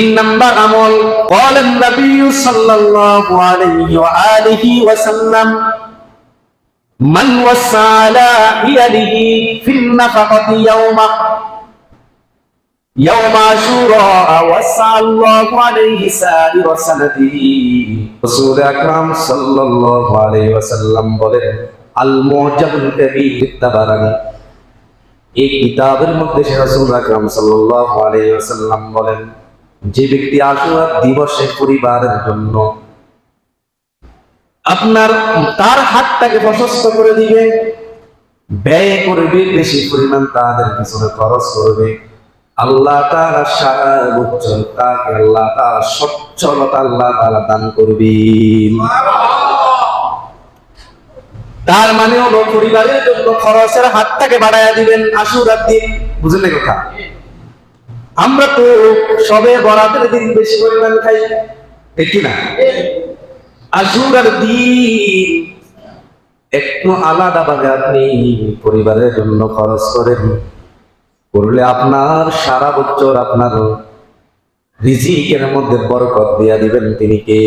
তিন নাম্বার আমল قال النبي صلى الله عليه وآله وسلم من وسع على عياله في النفقة يوم يوم عاشوراء وسع الله عليه سائر سنته رسول أكرم صلى الله عليه وسلم বলেন আল মুজাবুল কবির তাবারানি এই কিতাবের মধ্যে সে রাসূল আকরাম সাল্লাল্লাহু আলাইহি ওয়াসাল্লাম বলেন যে ব্যক্তি আশুরা দিবসে পরিবারের জন্য আপনার তার হাতটাকে প্রশস্ত করে দিবে, ব্যয় করবে, বেশি পরিমাণ তাদের পিছনে খরচ করবে। আল্লাহ তাআলা সারা তাকে আল্লাহ তাআলা সচ্ছলতা আল্লাহ তাআলা দান করবেন। তার মানে হলো পরিবারের জন্য খরচের হাতটাকে বাড়াইয়া দিবেন আশুরার দিন। বুঝলেন কথা? আমরা তো সবে বরাতের দিন বেশি পরিমাণ খাই কি না? দিন একটু আলাদা ভাবে আপনি পরিবারের জন্য খরচ করেন। করলে আপনার সারা বছর আপনার রিজিকের মধ্যে বরকত দিয়া দিবেন তিনি কে?